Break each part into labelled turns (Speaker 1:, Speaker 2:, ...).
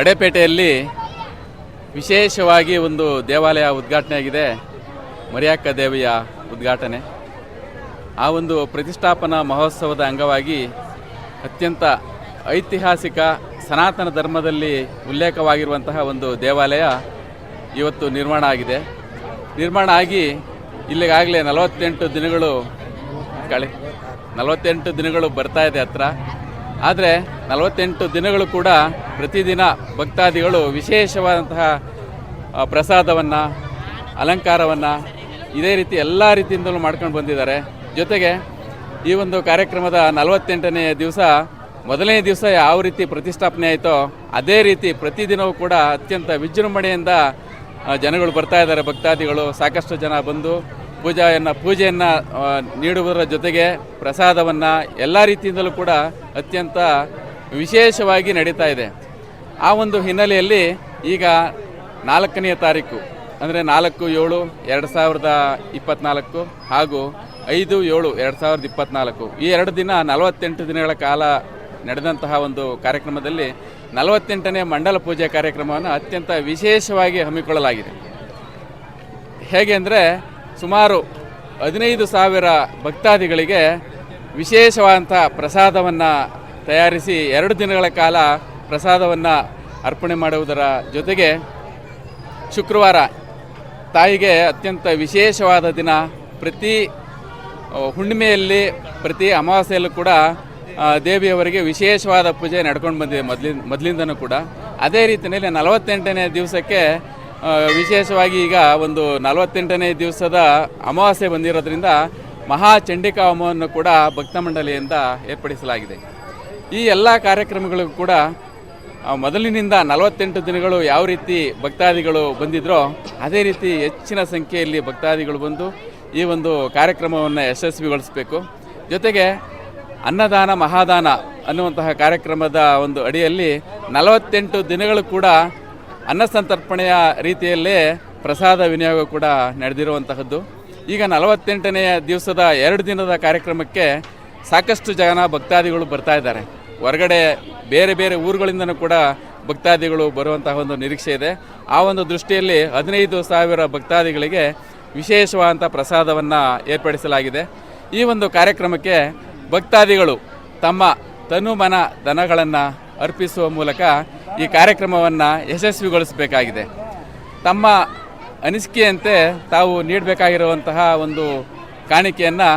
Speaker 1: ಅಡೆಪೇಟೆಯಲ್ಲಿ ವಿಶೇಷವಾಗಿ ಒಂದು ದೇವಾಲಯ ಉದ್ಘಾಟನೆ ಆಗಿದೆ ಮರಿಯಕ್ಕ ದೇವಿಯ ಉದ್ಘಾಟನೆ. ಆ ಒಂದು ಪ್ರತಿಷ್ಠಾಪನಾ ಮಹೋತ್ಸವದ ಅಂಗವಾಗಿ ಅತ್ಯಂತ ಐತಿಹಾಸಿಕ ಸನಾತನ ಧರ್ಮದಲ್ಲಿ ಉಲ್ಲೇಖವಾಗಿರುವಂತಹ ಒಂದು ದೇವಾಲಯ ಇವತ್ತು ನಿರ್ಮಾಣ ಆಗಿದೆ. ನಿರ್ಮಾಣ ಆಗಿ ಇಲ್ಲಿಗಾಗಲೇ ನಲವತ್ತೆಂಟು ದಿನಗಳು, ಕಳೆ, ನಲವತ್ತೆಂಟು ದಿನಗಳು ಬರ್ತಾ ಇದೆ ಹತ್ರ. ಆದರೆ ನಲವತ್ತೆಂಟು ದಿನಗಳು ಕೂಡ ಪ್ರತಿದಿನ ಭಕ್ತಾದಿಗಳು ವಿಶೇಷವಾದಂತಹ ಪ್ರಸಾದವನ್ನು, ಅಲಂಕಾರವನ್ನು ಇದೇ ರೀತಿ ಎಲ್ಲ ರೀತಿಯಿಂದಲೂ ಮಾಡ್ಕೊಂಡು ಬಂದಿದ್ದಾರೆ. ಜೊತೆಗೆ ಈ ಒಂದು ಕಾರ್ಯಕ್ರಮದ ನಲವತ್ತೆಂಟನೇ ದಿವಸ, ಮೊದಲನೇ ದಿವಸ ಯಾವ ರೀತಿ ಪ್ರತಿಷ್ಠಾಪನೆ ಆಯಿತೋ ಅದೇ ರೀತಿ ಪ್ರತಿದಿನವೂ ಕೂಡ ಅತ್ಯಂತ ವಿಜೃಂಭಣೆಯಿಂದ ಜನಗಳು ಬರ್ತಾ ಇದ್ದಾರೆ, ಭಕ್ತಾದಿಗಳು. ಸಾಕಷ್ಟು ಜನ ಬಂದು ಪೂಜೆಯನ್ನು ಪೂಜೆಯನ್ನು ನೀಡುವುದರ ಜೊತೆಗೆ ಪ್ರಸಾದವನ್ನು ಎಲ್ಲ ರೀತಿಯಿಂದಲೂ ಕೂಡ ಅತ್ಯಂತ ವಿಶೇಷವಾಗಿ ನಡೀತಾ ಇದೆ. ಆ ಒಂದು ಹಿನ್ನೆಲೆಯಲ್ಲಿ ಈಗ ನಾಲ್ಕನೆಯ ತಾರೀಕು, ಅಂದರೆ ನಾಲ್ಕು, ಏಳು, ಎರಡು ಸಾವಿರದ ಇಪ್ಪತ್ತ್ನಾಲ್ಕು ಹಾಗೂ ಐದು, ಏಳು, ಎರಡು ಸಾವಿರದ ಇಪ್ಪತ್ತ್ನಾಲ್ಕು ಈ ಎರಡು ದಿನ ನಲವತ್ತೆಂಟು ದಿನಗಳ ಕಾಲ ನಡೆದಂತಹ ಒಂದು ಕಾರ್ಯಕ್ರಮದಲ್ಲಿ ನಲವತ್ತೆಂಟನೇ ಮಂಡಲ ಪೂಜೆ ಕಾರ್ಯಕ್ರಮವನ್ನು ಅತ್ಯಂತ ವಿಶೇಷವಾಗಿ ಹಮ್ಮಿಕೊಳ್ಳಲಾಗಿದೆ. ಹೇಗೆ ಅಂದರೆ ಸುಮಾರು ಹದಿನೈದು ಸಾವಿರ ಭಕ್ತಾದಿಗಳಿಗೆ ವಿಶೇಷವಾದಂಥ ಪ್ರಸಾದವನ್ನು ತಯಾರಿಸಿ ಎರಡು ದಿನಗಳ ಕಾಲ ಪ್ರಸಾದವನ್ನು ಅರ್ಪಣೆ ಮಾಡುವುದರ ಜೊತೆಗೆ ಶುಕ್ರವಾರ ತಾಯಿಗೆ ಅತ್ಯಂತ ವಿಶೇಷವಾದ ದಿನ. ಪ್ರತಿ ಹುಣ್ಣಿಮೆಯಲ್ಲಿ ಪ್ರತಿ ಅಮಾವಾಸ್ಯೆಯಲ್ಲೂ ಕೂಡ ದೇವಿಯವರಿಗೆ ವಿಶೇಷವಾದ ಪೂಜೆ ನಡ್ಕೊಂಡು ಬಂದಿದೆ ಮೊದಲಿನ, ಮೊದಲಿಂದನೂ ಕೂಡ. ಅದೇ ರೀತಿಯಲ್ಲಿ ನಲವತ್ತೆಂಟನೇ ದಿವಸಕ್ಕೆ ವಿಶೇಷವಾಗಿ ಈಗ ಒಂದು ನಲವತ್ತೆಂಟನೇ ದಿವಸದ ಅಮಾವಾಸ್ಯೆ ಬಂದಿರೋದ್ರಿಂದ ಮಹಾ ಚಂಡಿಕಾ ಹೋಮವನ್ನು ಕೂಡ ಭಕ್ತ ಮಂಡಳಿಯಿಂದ ಏರ್ಪಡಿಸಲಾಗಿದೆ. ಈ ಎಲ್ಲ ಕಾರ್ಯಕ್ರಮಗಳಿಗೂ ಕೂಡ ಮೊದಲಿನಿಂದ ನಲವತ್ತೆಂಟು ದಿನಗಳು ಯಾವ ರೀತಿ ಭಕ್ತಾದಿಗಳು ಬಂದಿದ್ರೋ, ಅದೇ ರೀತಿ ಹೆಚ್ಚಿನ ಸಂಖ್ಯೆಯಲ್ಲಿ ಭಕ್ತಾದಿಗಳು ಬಂದು ಈ ಒಂದು ಕಾರ್ಯಕ್ರಮವನ್ನು ಯಶಸ್ವಿಗೊಳಿಸಬೇಕು. ಜೊತೆಗೆ ಅನ್ನದಾನ, ಮಹಾದಾನ ಅನ್ನುವಂತಹ ಕಾರ್ಯಕ್ರಮದ ಒಂದು ಅಡಿಯಲ್ಲಿ ನಲವತ್ತೆಂಟು ದಿನಗಳು ಕೂಡ ಅನ್ನ ಸಂತರ್ಪಣೆಯ ರೀತಿಯಲ್ಲೇ ಪ್ರಸಾದ ವಿನಿಯೋಗ ಕೂಡ ನಡೆದಿರುವಂತಹದ್ದು. ಈಗ ನಲವತ್ತೆಂಟನೆಯ ದಿವಸದ ಎರಡು ದಿನದ ಕಾರ್ಯಕ್ರಮಕ್ಕೆ ಸಾಕಷ್ಟು ಜನ ಭಕ್ತಾದಿಗಳು ಬರ್ತಾ ಇದ್ದಾರೆ. ಹೊರಗಡೆ ಬೇರೆ ಬೇರೆ ಊರುಗಳಿಂದನೂ ಕೂಡ ಭಕ್ತಾದಿಗಳು ಬರುವಂತಹ ಒಂದು ನಿರೀಕ್ಷೆ ಇದೆ. ಆ ಒಂದು ದೃಷ್ಟಿಯಲ್ಲಿ ಹದಿನೈದು ಸಾವಿರ ಭಕ್ತಾದಿಗಳಿಗೆ ವಿಶೇಷವಾದಂಥ ಪ್ರಸಾದವನ್ನು ಏರ್ಪಡಿಸಲಾಗಿದೆ. ಈ ಒಂದು ಕಾರ್ಯಕ್ರಮಕ್ಕೆ ಭಕ್ತಾದಿಗಳು ತಮ್ಮ ತನು ಮನ ದನಗಳನ್ನು ಅರ್ಪಿಸುವ ಮೂಲಕ ಈ ಕಾರ್ಯಕ್ರಮವನ್ನು ಯಶಸ್ವಿಗೊಳಿಸಬೇಕಾಗಿದೆ. ತಮ್ಮ ಅನಿಸಿಕೆಯಂತೆ ತಾವು ನೀಡಬೇಕಾಗಿರುವಂತಹ ಒಂದು ಕಾಣಿಕೆಯನ್ನು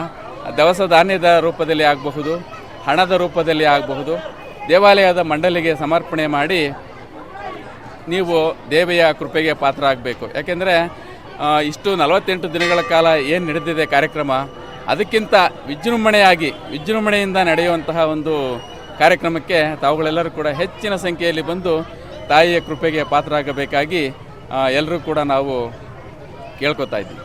Speaker 1: ದವಸ ಧಾನ್ಯದ ರೂಪದಲ್ಲಿ ಆಗಬಹುದು, ಹಣದ ರೂಪದಲ್ಲಿ ಆಗಬಹುದು, ದೇವಾಲಯದ ಮಂಡಳಿಗೆ ಸಮರ್ಪಣೆ ಮಾಡಿ ನೀವು ದೇವಿಯ ಕೃಪೆಗೆ ಪಾತ್ರ ಆಗಬೇಕು ಯಾಕೆಂದರೆ ಇಷ್ಟು ನಲವತ್ತೆಂಟು ದಿನಗಳ ಕಾಲ ಏನು ನಡೆದಿದೆ ಕಾರ್ಯಕ್ರಮ, ಅದಕ್ಕಿಂತ ವಿಜೃಂಭಣೆಯಾಗಿ, ವಿಜೃಂಭಣೆಯಿಂದ ನಡೆಯುವಂತಹ ಒಂದು ಕಾರ್ಯಕ್ರಮಕ್ಕೆ ತಾವುಗಳೆಲ್ಲರೂ ಕೂಡ ಹೆಚ್ಚಿನ ಸಂಖ್ಯೆಯಲ್ಲಿ ಬಂದು ತಾಯಿಯ ಕೃಪೆಗೆ ಪಾತ್ರರಾಗಬೇಕಾಗಿ ಎಲ್ಲರೂ ಕೂಡ ನಾವು ಕೇಳ್ಕೊತಾ ಇದ್ದೀವಿ.